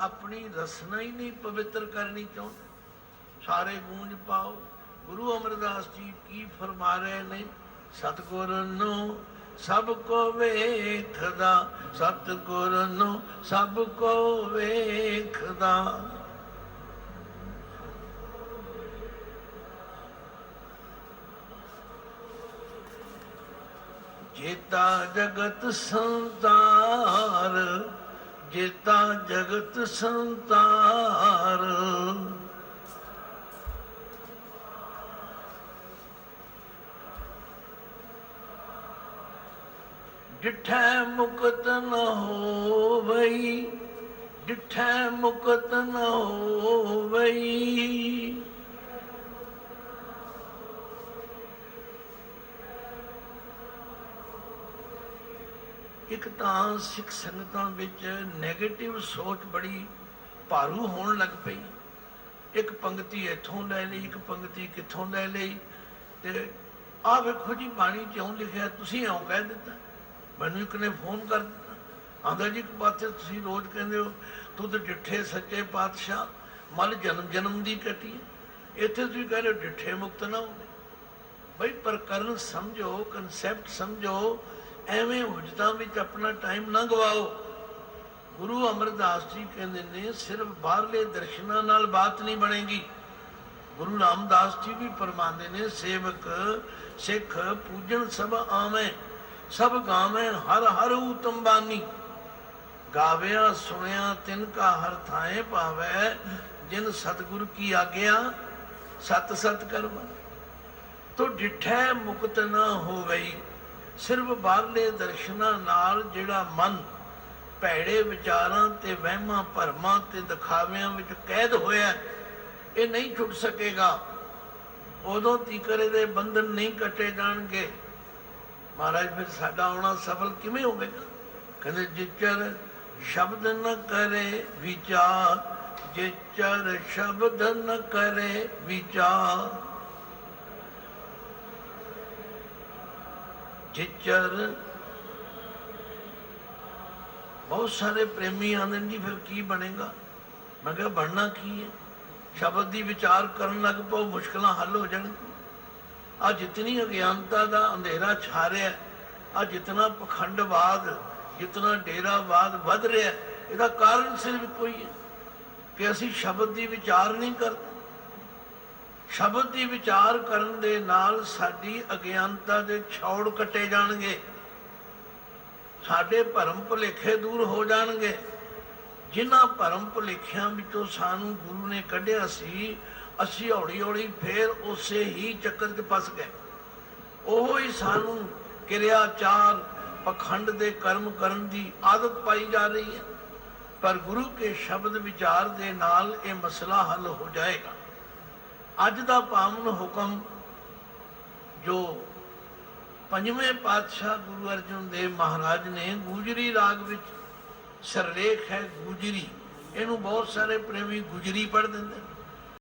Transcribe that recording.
ਆਪਣੀ ਰਸਨਾ ਹੀ ਨਹੀਂ ਪਵਿੱਤਰ ਕਰਨੀ ਚਾਹੁੰਦੇ। ਸਾਰੇ ਗੂੰਜ ਪਾਓ। ਗੁਰੂ ਅਮਰਦਾਸ ਜੀ ਕੀ ਫਰਮਾ ਰਹੇ ਨੇ? ਸਤਿਗੁਰ ਨੂੰ ਸਭ ਕੋ ਵੇਖਦਾ, ਸਤਿਗੁਰ ਨੂੰ ਸਭ ਕੋ ਵੇਖਦਾ। ਜੇਤਾ ਜਗਤ ਸੰਤਾਰ ਜੇਤਾ ਜਗਤ ਸੰਤਾਰ। ਡਿਠੈ ਮੁਕਤ ਨ ਹੋਵਈ ਡਿਠੈ ਮੁਕਤ ਨ ਹੋਵਈ। ਇੱਕ ਤਾਂ ਸਿੱਖ ਸੰਗਤਾਂ ਵਿੱਚ 네ਗੇਟਿਵ ਸੋਚ ਬੜੀ ਭਾਰੂ ਹੋਣ ਲੱਗ ਪਈ। ਇੱਕ ਪੰਕਤੀ ਇੱਥੋਂ ਲੈ ਲਈ, ਇੱਕ ਪੰਕਤੀ ਕਿੱਥੋਂ ਲੈ ਲਈ ਤੇ ਆਹ ਵੇਖੋ ਜੀ, ਬਾਣੀ ਕਿਉਂ ਲਿਖਿਆ, ਤੁਸੀਂ ਇਉਂ ਕਹਿ ਦਿੱਤਾ। ਮੈਨੂੰ ਇੱਕ ਨੇ ਫੋਨ ਕਰ ਦਿੱਤਾ। ਆਂਦਾ ਜੀ, ਇੱਕ ਪਾਸੇ ਤੁਸੀਂ ਰੋਜ਼ ਕਹਿੰਦੇ ਹੋ, ਤੂੰ ਤੇ ਡਿੱਠੇ ਸੱਚੇ ਪਾਤਸ਼ਾਹ ਮਨ ਜਨਮ ਜਨਮ ਦੀ ਕੱਟੀ ਇੱਥੇ ਤੁਸੀਂ ਕਹਿ ਰਹੇ ਡਿੱਠੇ ਮੁਕਤ ਨਾ ਹੁੰਦੇ ਬਈ ਪ੍ਰਕਰਨ ਸਮਝੋ ਕਨਸੈਪਟ ਸਮਝੋ ਐਵੇਂ ਹੁਜਤਾਂ ਵਿੱਚ ਆਪਣਾ ਟਾਈਮ ਨਾ ਗਵਾਓ। ਗੁਰੂ ਅਮਰਦਾਸ ਜੀ ਕਹਿੰਦੇ ਨੇ, ਸਿਰਫ ਬਾਹਰਲੇ ਦਰਸ਼ਨਾਂ ਨਾਲ ਬਾਤ ਨਹੀਂ ਬਣੇਗੀ। ਗੁਰੂ ਰਾਮਦਾਸ ਜੀ ਵੀ ਫਰਮਾਉਂਦੇ ਨੇ, ਸੇਵਕ, ਸਿੱਖ ਪੂਜਨ ਸਭ ਆਵੇਂ, ਸਭ ਗਾਵੇਂ, ਹਰ ਹਰ ਉਤਮ ਬਾਣੀ ਗਾਵਿਆ, ਸੁਣਿਆ, ਤਿਨ ਕਾ ਹਰ ਥਾਏ ਪਾਵੈ ਜਿਨ ਸਤਿਗੁਰ ਕੀ ਆਗਿਆ, ਸਤ ਸਤ ਕਰਵਾ ਤੋ ਡਿਠੈ ਮੁਕਤ ਨਾ ਹੋ ਗਈ ਸਿਰਫ ਬਾਹਰਲੇ ਦਰਸ਼ਨਾਂ ਨਾਲ ਜਿਹੜਾ ਮਨ ਭੈੜੇ ਵਿਚਾਰਾਂ ਤੇ ਵਹਿਮਾਂ ਭਰਮਾਂ ਤੇ ਦਿਖਾਵਿਆਂ ਵਿੱਚ ਕੈਦ ਹੋਇਆ, ਇਹ ਨਹੀਂ ਛੁੱਟ ਸਕੇਗਾ। ਉਦੋਂ ਤੀਕਰ ਦੇ ਬੰਧਨ ਨਹੀਂ ਕੱਟੇ ਜਾਣਗੇ। ਮਹਾਰਾਜ ਫਿਰ ਸਾਡਾ ਆਉਣਾ ਸਫਲ ਕਿਵੇਂ ਹੋਵੇਗਾ ਕਹਿੰਦੇ, ਜਿਚਰ ਸ਼ਬਦ ਨ ਕਰੇ ਵਿਚਾਰ, ਜਿਚਰ ਸ਼ਬਦ ਨ ਕਰੇ ਵਿਚਾਰ ਜਿਚਰ। ਬਹੁਤ ਸਾਰੇ ਪ੍ਰੇਮੀ ਆਂਦੇ ਨੇ ਜੀ, ਫਿਰ ਕੀ ਬਣੇਗਾ? ਮੈਂ ਕਿਹਾ, ਬਣਨਾ ਕੀ ਹੈ? ਸ਼ਬਦ ਦੀ ਵਿਚਾਰ ਕਰਨ ਲੱਗ ਪਓ, ਮੁਸ਼ਕਲਾਂ ਹੱਲ ਹੋ ਜਾਣਗੀਆਂ ਆ ਜਿਤਨੀ ਅਗਿਆਨਤਾ ਦਾ ਅੰਧੇਰਾ ਛਾ ਰਿਹਾ ਆ ਜਿਤਨਾ ਪਖੰਡਵਾਦ ਜਿਤਨਾ ਡੇਰਾਵਾਦ ਵੱਧ ਰਿਹਾ ਇਹਦਾ ਕਾਰਨ ਸਿਰਫ ਕੋਈ ਹੈ ਕਿ ਅਸੀਂ ਸ਼ਬਦ ਦੀ ਵਿਚਾਰ ਨਹੀਂ ਕਰਦੇ। ਸ਼ਬਦ ਦੀ ਵਿਚਾਰ ਕਰਨ ਦੇ ਨਾਲ ਸਾਡੀ ਅਗਿਆਨਤਾ ਦੇ ਛੌੜ ਕੱਟੇ ਜਾਣਗੇ। ਸਾਡੇ ਭਰਮ ਭੁਲੇਖੇ ਦੂਰ ਹੋ ਜਾਣਗੇ। ਜਿਨ੍ਹਾਂ ਭਰਮ ਭੁਲੇਖਿਆਂ ਵਿੱਚੋਂ ਸਾਨੂੰ ਗੁਰੂ ਨੇ ਕੱਢਿਆ ਸੀ, ਅਸੀਂ ਹੌਲੀ ਹੌਲੀ ਫੇਰ ਉਸੇ ਹੀ ਚੱਕਰ 'ਚ ਫਸ ਗਏ। ਉਹ ਹੀ ਸਾਨੂੰ ਕਿਰਿਆਚਾਰ, ਪਖੰਡ ਦੇ ਕਰਮ ਕਰਨ ਦੀ ਆਦਤ ਪਾਈ ਜਾ ਰਹੀ ਹੈ। ਪਰ ਗੁਰੂ ਕੇ ਸ਼ਬਦ ਵਿਚਾਰ ਦੇ ਨਾਲ ਇਹ ਮਸਲਾ ਹੱਲ ਹੋ ਜਾਏਗਾ। ਅੱਜ ਦਾ ਪਾਵਨ ਹੁਕਮ ਜੋ ਪੰਜਵੇਂ ਪਾਤਸ਼ਾਹ ਗੁਰੂ ਅਰਜਨ ਦੇਵ ਮਹਾਰਾਜ ਨੇ ਗੁਜਰੀ ਰਾਗ ਵਿੱਚ ਸਰਲੇਖ ਹੈ, ਗੁਜਰੀ ਇਹਨੂੰ ਬਹੁਤ ਸਾਰੇ ਪ੍ਰੇਮੀ ਗੁਜਰੀ ਪੜ੍ਹ ਦਿੰਦੇ ਨੇ।